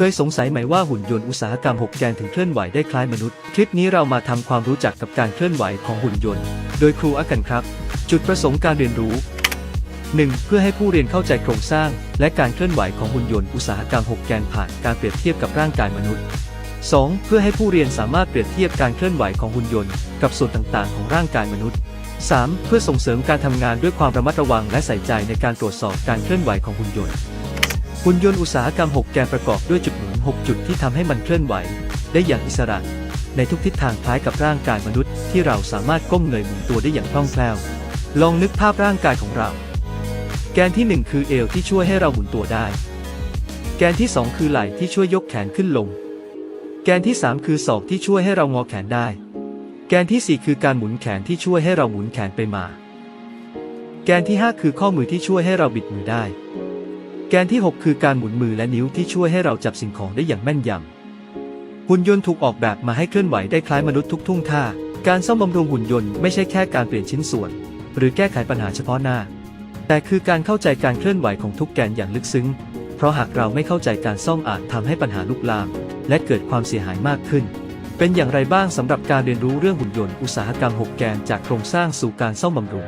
เคยสงสัยไหมว่าหุ่นยนต์อุตสาหกรรม 6 แกนถึงเคลื่อนไหวได้คล้ายมนุษย์ คลิปนี้เรามาทำความรู้จักกับการเคลื่อนไหวของหุ่นยนต์ โดยครูอักกันครับ จุดประสงค์การเรียนรู้ 1. เพื่อให้ผู้เรียนเข้าใจโครงสร้าง และการเคลื่อนไหวของหุ่นยนต์อุตสาหกรรม 6 แกนผ่านการเปรียบเทียบกับร่างกายมนุษย์ 2. เพื่อให้ผู้เรียนสามารถเปรียบเทียบการเคลื่อนไหวของหุ่นยนต์กับส่วนต่างๆ ของร่างกายมนุษย์ 3. เพื่อส่งเสริมการทำงานด้วยความระมัดระวังและใส่ใจในการตรวจสอบการเคลื่อนไหวของหุ่นยนต์ หุ่นยนต์อุตสาหกรรม 6 แกนประกอบด้วยจุดหมุน 6 จุดที่ทำให้มันเคลื่อนไหว ได้อย่างอิสระ ในทุกทิศทางคล้ายกับร่างกายมนุษย์ ที่เราสามารถก้มเงยหมุนตัวได้อย่างคล่องแคล่ว ลองนึกภาพร่างกายของเรา แกนที่ 1 คือเอวที่ช่วยให้เราหมุนตัวได้ แกนที่ 2 คือไหล่ที่ช่วยยกแขนขึ้นลง แกนที่ 3 คือศอกที่ช่วยให้เรางอแขนได้ แกนที่ 4 คือการหมุนแขนที่ช่วยให้เราหมุนแขนไปมา แกนที่ 5 คือข้อมือที่ช่วยให้เราบิดมือได้ แกนที่ 6 คือการหมุนมือและนิ้วที่ช่วยให้เราจับสิ่งของได้อย่างแม่นยำ หุ่นยนต์ถูกออกแบบมาให้เคลื่อนไหวได้คล้ายมนุษย์ทุกทุ่งท่า การซ่อมบำรุงหุ่นยนต์ไม่ใช่แค่การเปลี่ยนชิ้นส่วน หรือแก้ไขปัญหาเฉพาะหน้า แต่คือการเข้าใจการเคลื่อนไหวของทุกแกนอย่างลึกซึ้ง เพราะหากเราไม่เข้าใจการซ่อมอาจทำให้ปัญหาลุกลาม และเกิดความเสียหายมากขึ้น เป็นอย่างไรบ้างสำหรับการเรียนรู้เรื่องหุ่นยนต์อุตสาหกรรม 6 แกนจากโครงสร้างสู่การซ่อมบำรุง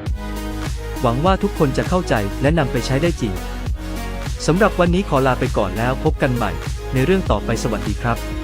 หวังว่าทุกคนจะเข้าใจและนำไปใช้ได้จริง สำหรับวันนี้ขอลาไปก่อนแล้วพบกันใหม่ในเรื่องต่อไปสวัสดีครับ